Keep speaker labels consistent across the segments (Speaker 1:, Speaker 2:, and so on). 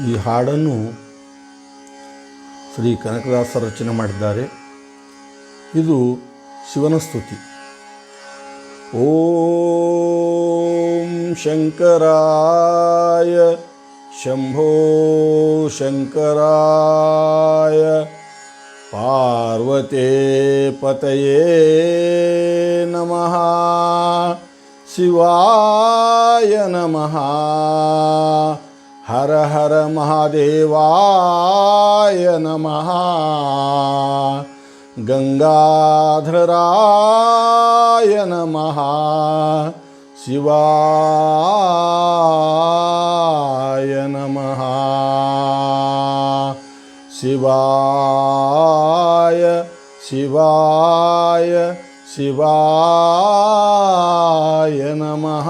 Speaker 1: ಈ ಹಾಡನ್ನು ಶ್ರೀ ಕನಕದಾಸ ರಚನೆ ಮಾಡಿದ್ದಾರೆ. ಇದು ಶಿವನ ಸ್ತುತಿ. ಓಂ ಶಂಕರಾಯ ಶಂಭೋ ಶಂಕರಾಯ ಪಾರ್ವತೆ ಪತಯೇ ನಮಃ ಶಿವಾಯ ನಮಃ ಹರ ಹರ ಮಹಾದೇವಾಯ ನಮಃ ಗಂಗಾಧರಾಯ ನಮಃ ಶಿವಾಯ ನಮಃ ಶಿವಾಯ ಶಿವಾಯ ಶಿವಾಯ ನಮಃ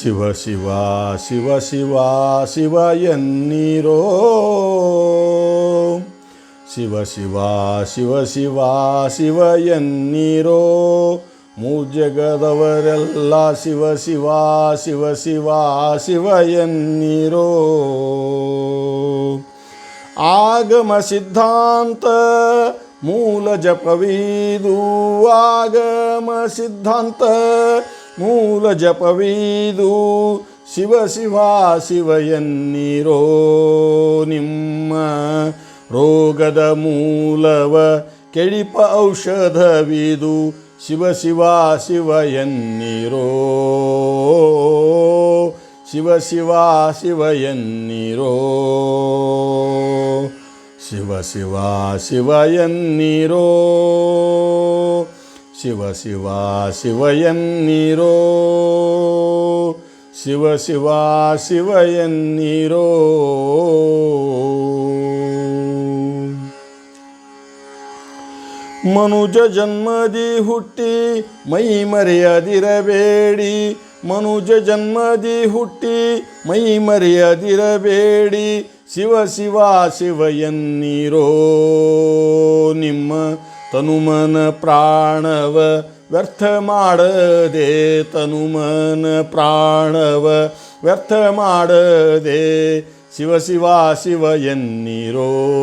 Speaker 1: ಶಿವ ಶಿವ ಶಿವ ಶಿವ ಶಿವ ಎನ್ನೀರೋ ಶಿವ ಶಿವ ಶಿವ ಶಿವ ಶಿವ ಎನ್ನೀರೋ ಮೂಜಗದವರೆಲ್ಲ ಶಿವ ಶಿವ ಶಿವ ಶಿವ ಶಿವ ಎನ್ನೀರೋ ಆಗಮ ಸಿದ್ಧಾಂತ ಮೂಲ ಜಪವೀದು ಆಗಮ ಸಿದ್ಧಾಂತ ಮೂಲ ಜಪವೀದು ಶಿವ ಶಿವ ಶಿವ ಎನ್ನೀರೋ ನಿಮ್ಮ ರೋಗದ ಮೂಲವ ಕೆಳಿಪ ಔಷಧವಿದು ಶಿವ ಶಿವ ಶಿವ ಎನ್ನೀರೋ ಶಿವ ಶಿವ ಶಿವ ಎನ್ನೀರೋ ಶಿವ ಶಿವ ಶಿವ ಎನ್ನೀರೋ ಶಿವ ಶಿವ ಶಿವ ಎನ್ನೀರೋ? ಶಿವ ಶಿವ ಶಿವ ಎನ್ನೀರೋ? ಮನುಜ ಜನ್ಮದಿ ಹುಟ್ಟಿ ಮೈ ಮರೆಯದಿರಬೇಡಿ. ಮನುಜ ಜನ್ಮದಿ ಹುಟ್ಟಿ ಮೈ ಮರೆಯದಿರಬೇಡಿ. ಶಿವ ಶಿವ ಶಿವ ಎನ್ನೀರೋ? ನಿಮ್ಮ ತನುಮನ ಪ್ರಾಣವ ವ್ಯರ್ಥ ಮಾಡದೆ, ತನುಮನ ಪ್ರಾಣವ ವ್ಯರ್ಥ ಮಾಡದೆ, ಶಿವ ಶಿವ ಶಿವ ಎನ್ನಿರೋ.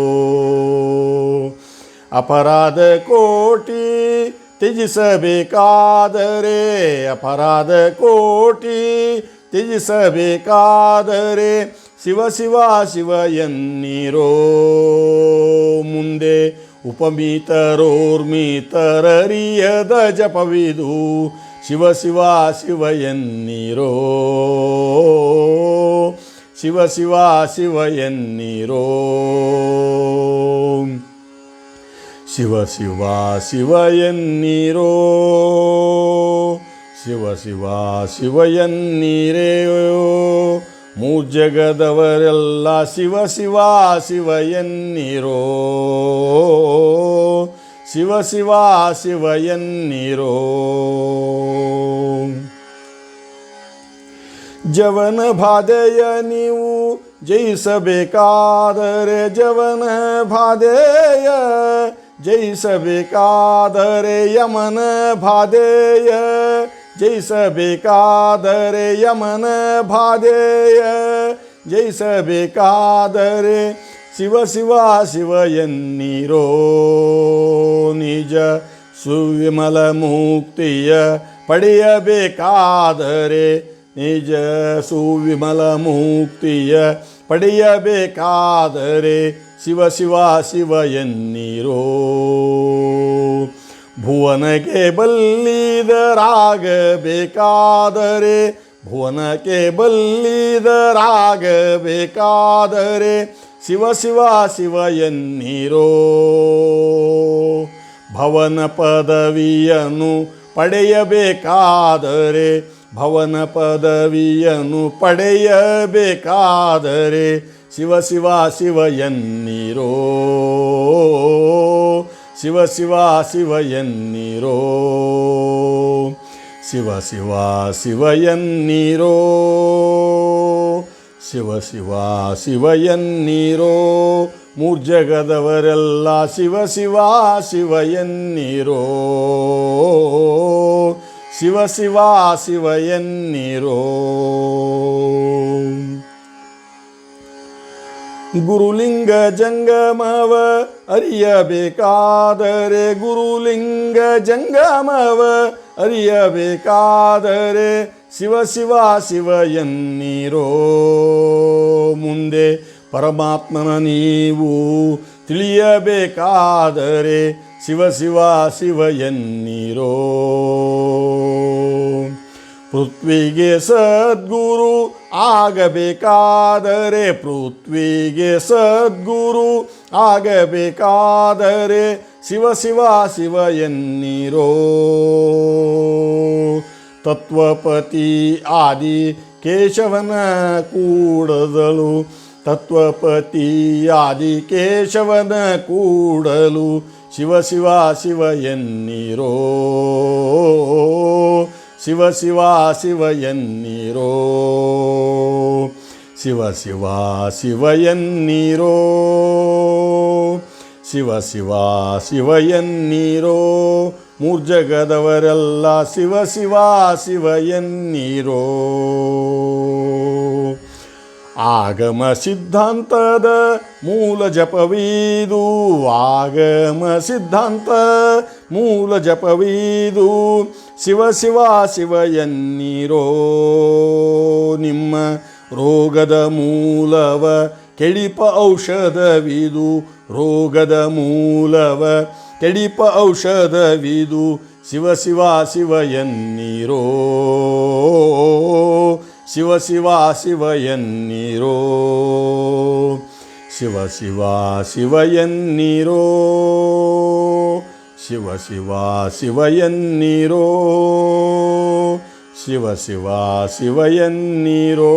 Speaker 1: ಅಪರಾಧ ಕೋಟಿ ತ್ಯಜಿಸಬೇಕಾದರೆ, ಅಪರಾಧ ಕೋಟಿ ತ್ಯಜಿಸಬೇಕಾದರೆ, ಶಿವ ಶಿವ ಶಿವ ಎನ್ನಿರೋ. ಮುಂದೆ ಉಪಮಿತರೋರ್ಮಿತರರಿಯದ ಜಪವಿದು ಶಿವ ಶಿವ ಶಿವ ಎನ್ನಿರೋ. ಶಿವ ಶಿವ ಶಿವ ಎನ್ನಿರೋ. ಶಿವ ಶಿವ ಶಿವ ಎನ್ನೀರೋ. ಶಿವ ಶಿವ ಶಿವ ಎನ್ನೀರೇ ಮೂಜಗದವರೆಲ್ಲ ಶಿವ ಶಿವ ಶಿವ ಎನ್ನಿರೋ. ಶಿವ ಶಿವ ಶಿವ ಎನ್ನಿರೋ. ಜವನ ಬಾಧೆಯ ನೀವು ಜಯಿಸಬೇಕಾದರೆ ಜವನ ಬಾಧೆಯ ಜಯಿಸಬೇಕಾದರೆ ಯಮನ ಬಾಧೆಯ ಜಯಿಸಬೇಕಾದರೆ ಯಮನ ಬಾಧೆಯ ಜಯಿಸಬೇಕಾದರೆ ಶಿವ ಶಿವ ಶಿವ ಎನ್ನಿರೋ ನಿಜ ಸುವಿಮಲ ಮುಕ್ತಿಯ ಪಡೆಯಬೇಕಾದರೆ ನಿಜ ಸುವಿಮಲ ಮುಕ್ತಿಯ ಪಡೆಯಬೇಕಾದರೆ ಶಿವ ಶಿವ ಶಿವ ಎನ್ನೀರೋ ಭುವನಕ್ಕೆ ಬಲ್ಲಿದರಾಗಬೇಕಾದರೆ ಭುವನಕ್ಕೆ ಬಲ್ಲಿದರಾಗಬೇಕಾದರೆ, ಶಿವ ಶಿವ ಶಿವ ಎನ್ನಿರೋ. ಭವನ ಪದವಿಯನ್ನು ಪಡೆಯಬೇಕಾದರೆ, ಭವನ ಪದವಿಯನ್ನು ಪಡೆಯಬೇಕಾದರೆ, ಶಿವ ಶಿವ ಶಿವ ಎನ್ನೀರೋ. ಶಿವ ಶಿವ ಶಿವ ಎನ್ನೀರೋ ಶಿವ ಶಿವ ಶಿವ ಎನ್ನೀರೋ ಶಿವ ಶಿವ ಶಿವ ಎನ್ನೀರೋ ಮೂರ್ಜಗದವರೆಲ್ಲ ಶಿವ ಶಿವ ಶಿವ ಎನ್ನೀರೋ ಶಿವ ಶಿವ ಶಿವ ಎನ್ನಿರೋ ಗುರುಲಿಂಗ ಜಂಗಮವ, ಅರಿಯಬೇಕಾದರೆ ಗುರುಲಿಂಗ ಜಂಗಮವ, ಅರಿಯಬೇಕಾದರೆ ಶಿವ ಶಿವ ಶಿವ ಎನ್ನಿರೋ. ಮುಂದೆ ಪರಮಾತ್ಮನ ನೀವು ತಿಳಿಯಬೇಕಾದರೆ ಶಿವ ಶಿವ ಶಿವ ಎನ್ನಿರೋ. ಪೃಥ್ವಿಗೆ ಸದ್ಗುರು ಆಗಬೇಕಾದರೆ ಪೃಥ್ವಿಗೆ ಸದ್ಗುರು, ಆಗಬೇಕಾದರೆ ಶಿವ ಶಿವ ಶಿವ ಎನ್ನಿರೋ. ತತ್ವಪತಿ ಆದಿ ಕೇಶವನ ಕೂಡದಳು ತತ್ವಪತಿ ಆದಿ ಕೇಶವನ ಕೂಡಲು ಶಿವ ಶಿವ ಶಿವ ಎನ್ನಿರೋ. ಶಿವ ಶಿವ ಶಿವ ಎನ್ನೀರೋ. ಶಿವ ಶಿವ ಶಿವ ಎನ್ನೀರೋ. ಶಿವ ಶಿವ ಶಿವ ಮೂರ್ ಮೂರ್ಜಗದವರೆಲ್ಲ ಶಿವ ಶಿವ ಶಿವ ಎನ್ನೀರೋ. ಆಗಮ ಸಿದ್ಧಾಂತದ ಮೂಲ ಜಪವೀದು, ಆಗಮ ಸಿದ್ಧಾಂತ ಮೂಲ ಜಪವೀದು. ಶಿವ ಶಿವ ಶಿವ ನಿಮ್ಮ ರೋಗದ ಮೂಲವ, ಕೆಡಿಪ ಔಷಧವಿದು ರೋಗದ ಮೂಲವ, ಕೆಡಿಪ ಔಷಧವಿದು ಶಿವ ಶಿವ ಶಿವ ಎನ್ನಿರೋ, ಶಿವ ಶಿವ ಶಿವ ಎನ್ನಿರೋ, ಶಿವ ಶಿವ ಶಿವ ಎನ್ನಿರೋ. ಶಿವ ಶಿವ ಶಿವ ಎನ್ನಿರೋ ಶಿವ ಶಿವ ಶಿವ ಎನ್ನಿರೋ